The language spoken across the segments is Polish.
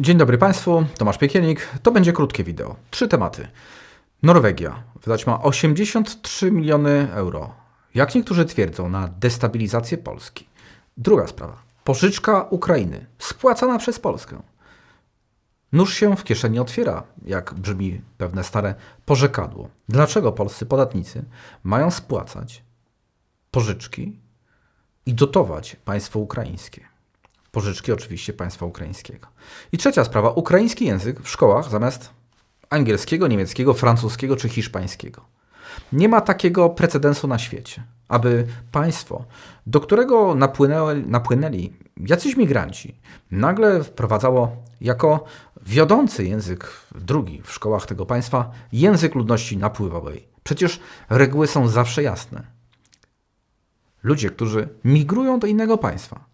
Dzień dobry Państwu, Tomasz Piekielnik. To będzie krótkie wideo. Trzy tematy. Norwegia wydać ma 83 miliony euro. Jak niektórzy twierdzą, na destabilizację Polski. Druga sprawa. Pożyczka Ukrainy, spłacana przez Polskę. Nóż się w kieszeni otwiera, jak brzmi pewne stare porzekadło. Dlaczego polscy podatnicy mają spłacać pożyczki i dotować państwo ukraińskie? Pożyczki oczywiście państwa ukraińskiego. I trzecia sprawa, ukraiński język w szkołach zamiast angielskiego, niemieckiego, francuskiego czy hiszpańskiego. Nie ma takiego precedensu na świecie, aby państwo, do którego napłynęli, napłynęli jacyś migranci, nagle wprowadzało jako wiodący język drugi w szkołach tego państwa język ludności napływowej. Przecież reguły są zawsze jasne. Ludzie, którzy migrują do innego państwa,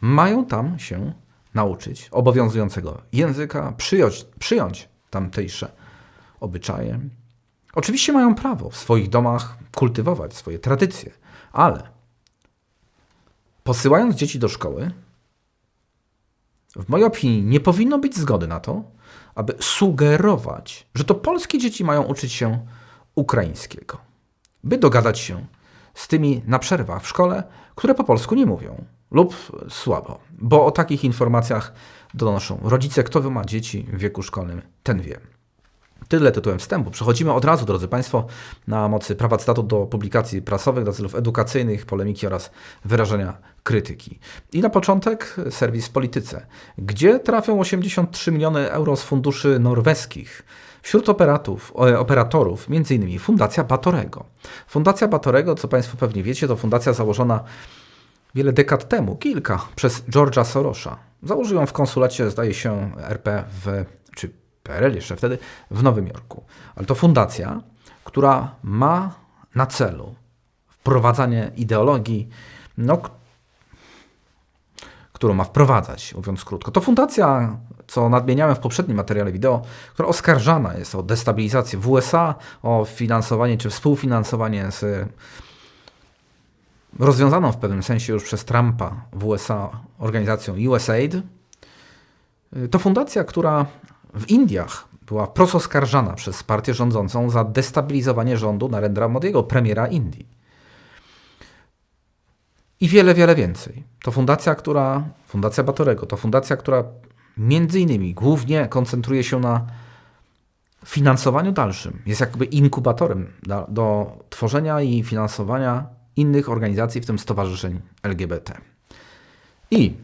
mają tam się nauczyć obowiązującego języka, przyjąć, przyjąć tamtejsze obyczaje. Oczywiście mają prawo w swoich domach kultywować swoje tradycje, ale posyłając dzieci do szkoły, w mojej opinii nie powinno być zgody na to, aby sugerować, że to polskie dzieci mają uczyć się ukraińskiego, by dogadać się z tymi na przerwach w szkole, które po polsku nie mówią lub słabo, bo o takich informacjach donoszą rodzice. Kto ma dzieci w wieku szkolnym, ten wie. Tyle tytułem wstępu. Przechodzimy od razu, drodzy Państwo, na mocy prawa cytatu do publikacji prasowych dla celów edukacyjnych, polemiki oraz wyrażenia krytyki. I na początek serwis Polityce, gdzie trafią 83 miliony euro z funduszy norweskich. Wśród operatów, operatorów m.in. Fundacja Batorego. Fundacja Batorego, co Państwo pewnie wiecie, to fundacja założona wiele dekad temu, kilka, przez George'a Sorosza. Założył ją w konsulacie, zdaje się, RP w, czy PRL jeszcze wtedy, w Nowym Jorku. Ale to fundacja, która ma na celu wprowadzanie ideologii, no, którą ma wprowadzać, mówiąc krótko. To fundacja, co nadmieniałem w poprzednim materiale wideo, która oskarżana jest o destabilizację w USA, o finansowanie czy współfinansowanie z rozwiązaną w pewnym sensie już przez Trumpa w USA organizacją USAID. To fundacja, która w Indiach była wprost oskarżana przez partię rządzącą za destabilizowanie rządu Narendra Modiego, premiera Indii. I wiele, wiele więcej. To fundacja, która, Fundacja Batorego, to fundacja, która między innymi głównie koncentruje się na finansowaniu dalszym. Jest jakby inkubatorem do, do tworzenia i finansowania innych organizacji, w tym stowarzyszeń LGBT. I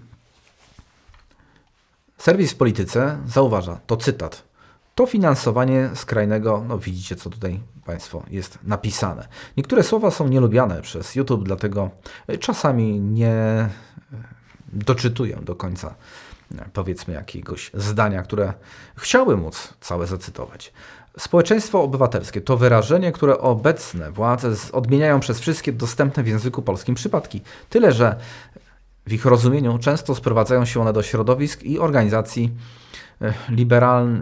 serwis w polityce zauważa, to cytat, to finansowanie skrajnego, no widzicie co tutaj Państwo jest napisane. Niektóre słowa są nielubiane przez YouTube, dlatego czasami nie doczytuję do końca powiedzmy jakiegoś zdania, które chciałbym móc całe zacytować. Społeczeństwo obywatelskie to wyrażenie, które obecne władze odmieniają przez wszystkie dostępne w języku polskim przypadki. Tyle, że w ich rozumieniu często sprowadzają się one do środowisk i organizacji e,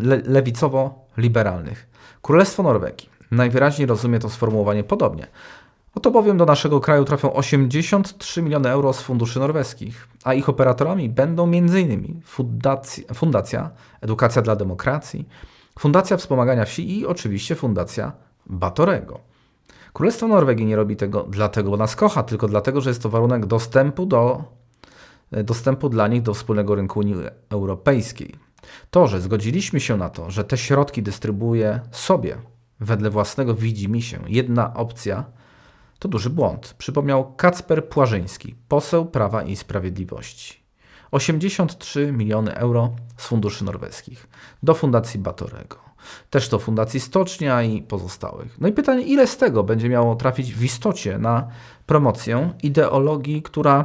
le, lewicowo-liberalnych. Królestwo Norwegii najwyraźniej rozumie to sformułowanie podobnie. Oto bowiem do naszego kraju trafią 83 miliony euro z funduszy norweskich, a ich operatorami będą m.in. Fundacja, Fundacja Edukacja dla Demokracji, Fundacja Wspomagania Wsi i oczywiście Fundacja Batorego. Królestwo Norwegii nie robi tego dlatego, bo nas kocha, tylko dlatego, że jest to warunek dostępu, do, dostępu dla nich do wspólnego rynku Unii Europejskiej. To, że zgodziliśmy się na to, że te środki dystrybuuje sobie wedle własnego widzi mi się jedna opcja, to duży błąd, przypomniał Kacper Płażyński, poseł Prawa i Sprawiedliwości. 83 miliony euro z funduszy norweskich do Fundacji Batorego. Też do Fundacji Stocznia i pozostałych. No i pytanie, ile z tego będzie miało trafić w istocie na promocję ideologii, która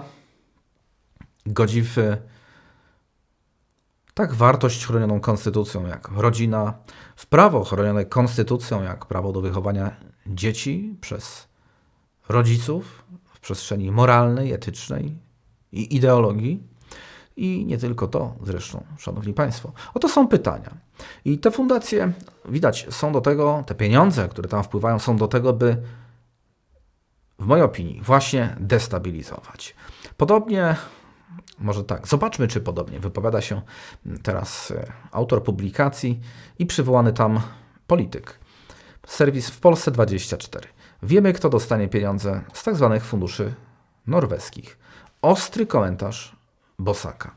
godzi w tak wartość chronioną konstytucją jak rodzina, w prawo chronione konstytucją jak prawo do wychowania dzieci przez rodziców w przestrzeni moralnej, etycznej i ideologii, i nie tylko to zresztą, Szanowni Państwo. Oto są pytania. I te fundacje, widać, są do tego, te pieniądze, które tam wpływają, są do tego, by w mojej opinii właśnie destabilizować. Podobnie Może tak, zobaczmy, czy podobnie wypowiada się teraz e, autor publikacji i przywołany tam polityk. Serwis w Polsce 24. Wiemy, kto dostanie pieniądze z tzw. Tak funduszy norweskich. Ostry komentarz Bosaka.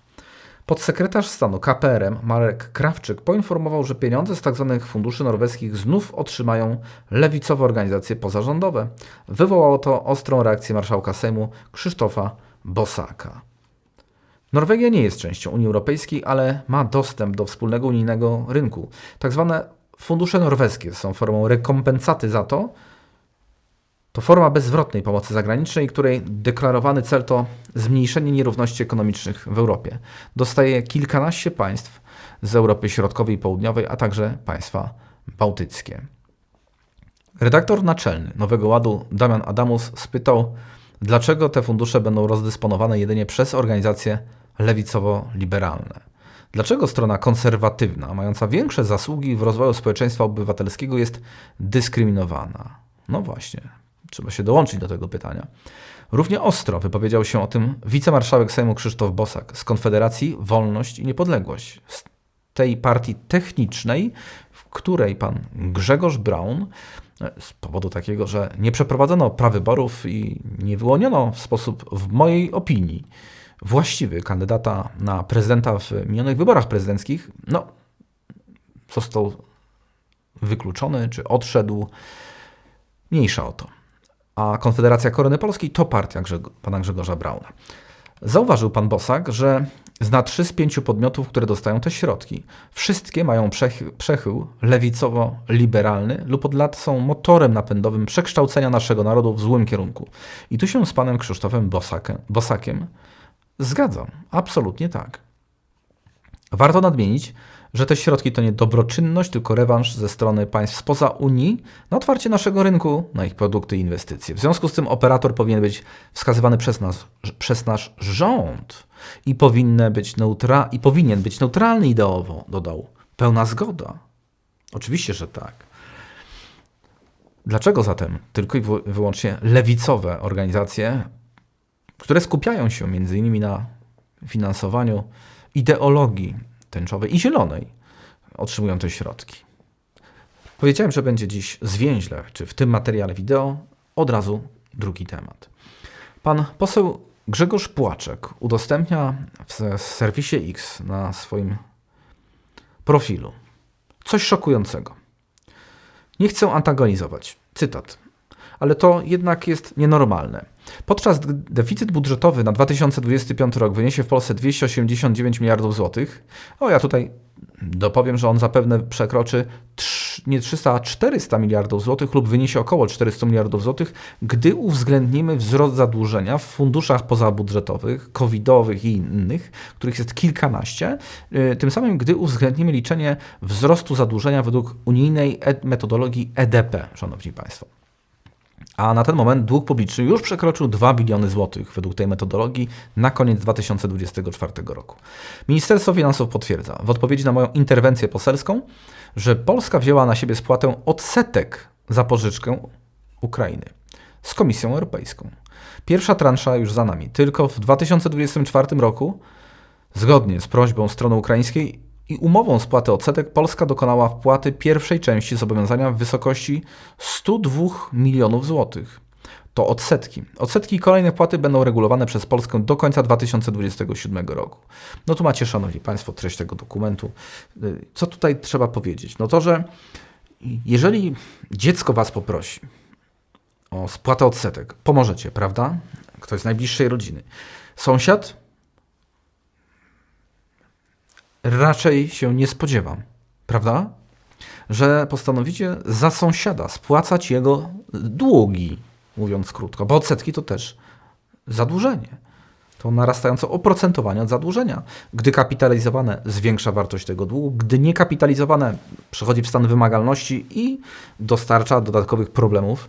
Podsekretarz stanu KPRM Marek Krawczyk poinformował, że pieniądze z tzw. Tak funduszy norweskich znów otrzymają lewicowe organizacje pozarządowe. Wywołało to ostrą reakcję marszałka Sejmu Krzysztofa Bosaka. Norwegia nie jest częścią Unii Europejskiej, ale ma dostęp do wspólnego unijnego rynku. Tak zwane fundusze norweskie są formą rekompensaty za to, to forma bezzwrotnej pomocy zagranicznej, której deklarowany cel to zmniejszenie nierówności ekonomicznych w Europie. Dostaje kilkanaście państw z Europy Środkowej i Południowej, a także państwa bałtyckie. Redaktor naczelny Nowego Ładu Damian Adamus spytał, dlaczego te fundusze będą rozdysponowane jedynie przez organizacje lewicowo-liberalne. Dlaczego strona konserwatywna, mająca większe zasługi w rozwoju społeczeństwa obywatelskiego, jest dyskryminowana? No właśnie, trzeba się dołączyć do tego pytania. Równie ostro wypowiedział się o tym wicemarszałek Sejmu Krzysztof Bosak z Konfederacji Wolność i Niepodległość, z tej partii technicznej, w której pan Grzegorz Braun z powodu takiego, że nie przeprowadzono prawyborów i nie wyłoniono w sposób, w mojej opinii, właściwy kandydata na prezydenta w minionych wyborach prezydenckich, no, został wykluczony czy odszedł. Mniejsza o to. A Konfederacja Korony Polskiej to partia pana Grzegorza Brauna. Zauważył pan Bosak, że zna trzy z pięciu podmiotów, które dostają te środki. Wszystkie mają przechył, przechył lewicowo-liberalny lub od lat są motorem napędowym przekształcenia naszego narodu w złym kierunku. I tu się z panem Krzysztofem Bosakiem, Bosakiem Zgadzam, absolutnie tak. Warto nadmienić, że te środki to nie dobroczynność, tylko rewanż ze strony państw spoza Unii na otwarcie naszego rynku na ich produkty i inwestycje. W związku z tym operator powinien być wskazywany przez nas, przez nasz rząd i, powinny być neutra, i powinien być neutralny ideowo, dodał. Pełna zgoda. Oczywiście, że tak. Dlaczego zatem tylko i wyłącznie lewicowe organizacje które skupiają się m.in. na finansowaniu ideologii tęczowej i zielonej, otrzymują te środki. Powiedziałem, że będzie dziś zwięźle, czy w tym materiale wideo, od razu drugi temat. Pan poseł Grzegorz Płaczek udostępnia w serwisie X na swoim profilu coś szokującego. Nie chcę antagonizować. Cytat ale to jednak jest nienormalne. Podczas gdy deficyt budżetowy na 2025 rok wyniesie w Polsce 289 miliardów złotych, o ja tutaj dopowiem, że on zapewne przekroczy nie 300, a 400 miliardów złotych lub wyniesie około 400 miliardów złotych, gdy uwzględnimy wzrost zadłużenia w funduszach pozabudżetowych, covidowych i innych, których jest kilkanaście, y, tym samym gdy uwzględnimy liczenie wzrostu zadłużenia według unijnej metodologii EDP, szanowni państwo. A na ten moment dług publiczny już przekroczył 2 biliony złotych według tej metodologii na koniec 2024 roku. Ministerstwo Finansów potwierdza w odpowiedzi na moją interwencję poselską, że Polska wzięła na siebie spłatę odsetek za pożyczkę Ukrainy z Komisją Europejską. Pierwsza transza już za nami. Tylko w 2024 roku, zgodnie z prośbą strony ukraińskiej, i umową spłaty odsetek Polska dokonała wpłaty pierwszej części zobowiązania w wysokości 102 milionów złotych. To odsetki. Odsetki i kolejne wpłaty będą regulowane przez Polskę do końca 2027 roku. No tu macie, Szanowni Państwo, treść tego dokumentu. Y, co tutaj trzeba powiedzieć? No to, że jeżeli dziecko Was poprosi o spłatę odsetek, pomożecie, prawda? Ktoś z najbliższej rodziny. Sąsiad raczej się nie spodziewam, prawda? Że postanowicie za sąsiada spłacać jego długi, mówiąc krótko, bo odsetki to też zadłużenie. To narastające oprocentowanie od zadłużenia. Gdy kapitalizowane zwiększa wartość tego długu, gdy niekapitalizowane przechodzi w stan wymagalności i dostarcza dodatkowych problemów,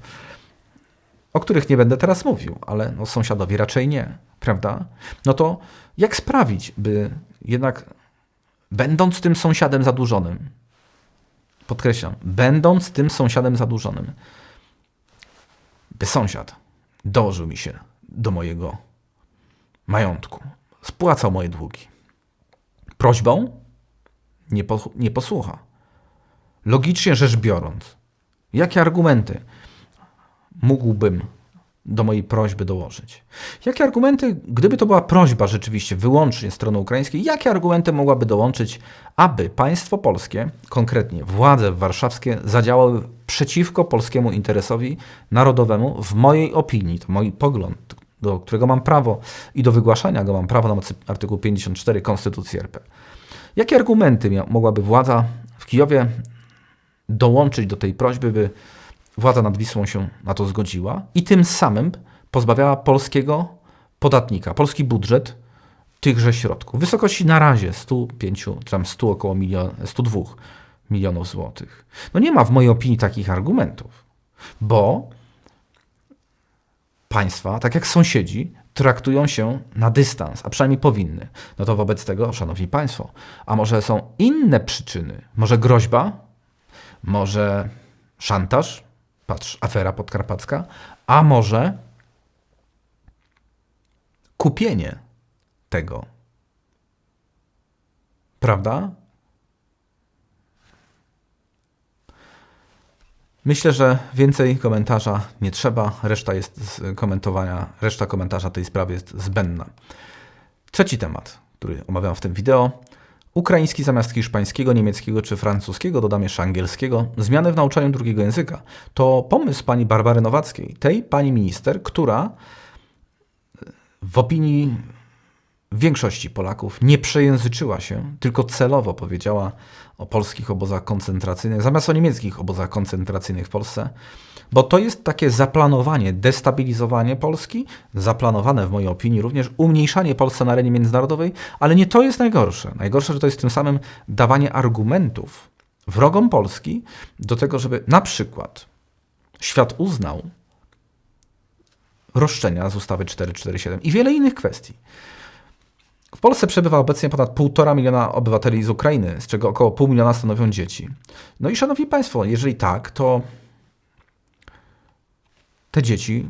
o których nie będę teraz mówił, ale no, sąsiadowi raczej nie, prawda? No to jak sprawić, by jednak będąc tym sąsiadem zadłużonym, podkreślam, będąc tym sąsiadem zadłużonym, by sąsiad dołożył mi się do mojego majątku, spłacał moje długi. Prośbą nie, po, nie posłucha. Logicznie rzecz biorąc, jakie argumenty mógłbym do mojej prośby dołożyć? Jakie argumenty, gdyby to była prośba rzeczywiście wyłącznie strony ukraińskiej, jakie argumenty mogłaby dołączyć, aby państwo polskie, konkretnie władze warszawskie, zadziałały przeciwko polskiemu interesowi narodowemu, w mojej opinii, to mój pogląd, do którego mam prawo i do wygłaszania go mam prawo na mocy artykułu 54 Konstytucji RP. Jakie argumenty mogłaby władza w Kijowie dołączyć do tej prośby, by władza nad Wisłą się na to zgodziła i tym samym pozbawiała polskiego podatnika, polski budżet tychże środków. Wysokości na razie 105, czy tam 100 około milion, 102 milionów złotych. No nie ma w mojej opinii takich argumentów, bo państwa, tak jak sąsiedzi, traktują się na dystans, a przynajmniej powinny. No to wobec tego, szanowni państwo, a może są inne przyczyny? Może groźba? Może szantaż? Patrz, afera podkarpacka. A może kupienie tego. Prawda? Myślę, że więcej komentarza nie trzeba, reszta jest komentowania, reszta komentarza tej sprawy jest zbędna. Trzeci temat, który omawiam w tym wideo. Ukraiński zamiast hiszpańskiego, niemieckiego czy francuskiego dodam jeszcze angielskiego. Zmiany w nauczaniu drugiego języka. To pomysł pani Barbary Nowackiej, tej pani minister, która w opinii większości Polaków nie przejęzyczyła się, tylko celowo powiedziała o polskich obozach koncentracyjnych, zamiast o niemieckich obozach koncentracyjnych w Polsce, bo to jest takie zaplanowanie, destabilizowanie Polski, zaplanowane w mojej opinii również umniejszanie Polsce na arenie międzynarodowej, ale nie to jest najgorsze. Najgorsze, że to jest tym samym dawanie argumentów wrogom Polski do tego, żeby na przykład świat uznał roszczenia z ustawy 447 i wiele innych kwestii. W Polsce przebywa obecnie ponad 1,5 miliona obywateli z Ukrainy, z czego około pół miliona stanowią dzieci. No i szanowni Państwo, jeżeli tak, to te dzieci,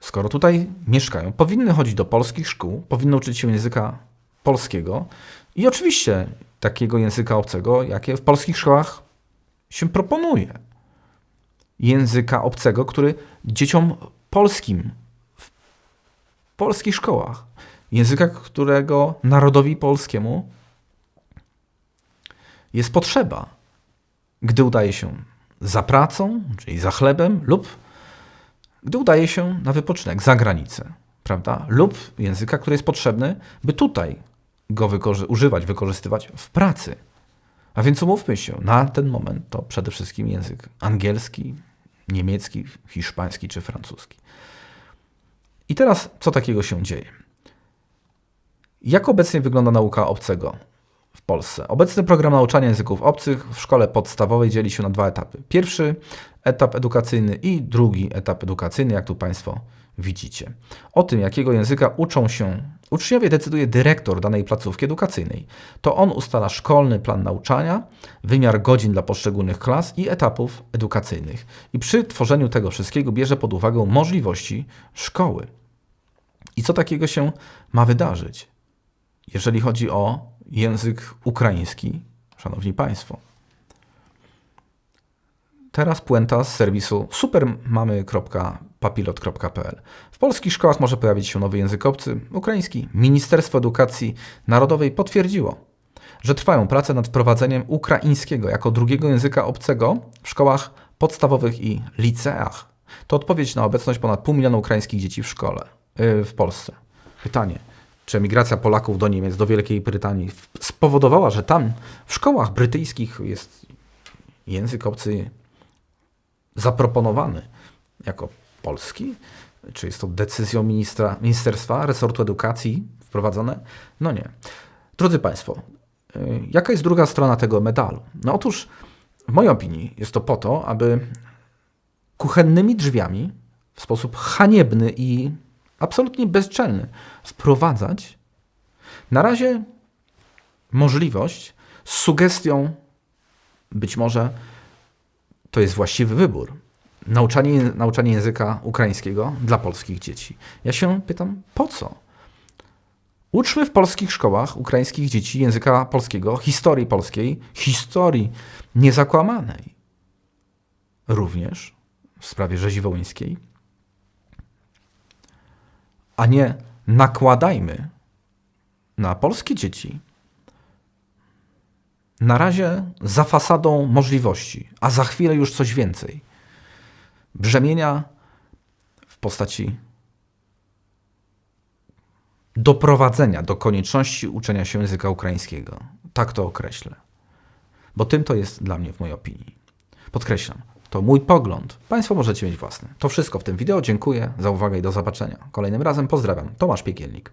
skoro tutaj mieszkają, powinny chodzić do polskich szkół, powinny uczyć się języka polskiego i oczywiście takiego języka obcego, jakie w polskich szkołach się proponuje. Języka obcego, który dzieciom polskim w polskich szkołach języka, którego narodowi polskiemu jest potrzeba, gdy udaje się za pracą, czyli za chlebem, lub gdy udaje się na wypoczynek za granicę, prawda? Lub języka, który jest potrzebny, by tutaj go wykorzy używać, wykorzystywać w pracy. A więc umówmy się, na ten moment to przede wszystkim język angielski, niemiecki, hiszpański czy francuski. I teraz co takiego się dzieje? Jak obecnie wygląda nauka obcego w Polsce? Obecny program nauczania języków obcych w szkole podstawowej dzieli się na dwa etapy. Pierwszy etap edukacyjny i drugi etap edukacyjny, jak tu Państwo widzicie. O tym, jakiego języka uczą się uczniowie, decyduje dyrektor danej placówki edukacyjnej. To on ustala szkolny plan nauczania, wymiar godzin dla poszczególnych klas i etapów edukacyjnych. I przy tworzeniu tego wszystkiego bierze pod uwagę możliwości szkoły. I co takiego się ma wydarzyć? Jeżeli chodzi o język ukraiński, szanowni państwo. Teraz puenta z serwisu supermamy.papilot.pl. W polskich szkołach może pojawić się nowy język obcy, ukraiński. Ministerstwo Edukacji Narodowej potwierdziło, że trwają prace nad wprowadzeniem ukraińskiego jako drugiego języka obcego w szkołach podstawowych i liceach. To odpowiedź na obecność ponad pół miliona ukraińskich dzieci w szkole, yy, w Polsce. Pytanie, czy emigracja Polaków do Niemiec, do Wielkiej Brytanii spowodowała, że tam w szkołach brytyjskich jest język obcy zaproponowany jako polski? Czy jest to decyzją ministra, ministerstwa, resortu edukacji wprowadzone? No nie. Drodzy Państwo, y, jaka jest druga strona tego medalu? No otóż, w mojej opinii, jest to po to, aby kuchennymi drzwiami w sposób haniebny i absolutnie bezczelny wprowadzać na razie możliwość z sugestią, być może to jest właściwy wybór, nauczanie, nauczanie języka ukraińskiego dla polskich dzieci. Ja się pytam, po co? Uczmy w polskich szkołach ukraińskich dzieci języka polskiego, historii polskiej, historii niezakłamanej. Również w sprawie rzezi wołyńskiej. A nie nakładajmy na polskie dzieci na razie za fasadą możliwości, a za chwilę już coś więcej. Brzemienia w postaci doprowadzenia do konieczności uczenia się języka ukraińskiego. Tak to określę. Bo tym to jest dla mnie w mojej opinii. Podkreślam, to mój pogląd. Państwo możecie mieć własny. To wszystko w tym wideo. Dziękuję za uwagę i do zobaczenia. Kolejnym razem pozdrawiam. Tomasz Piekielnik.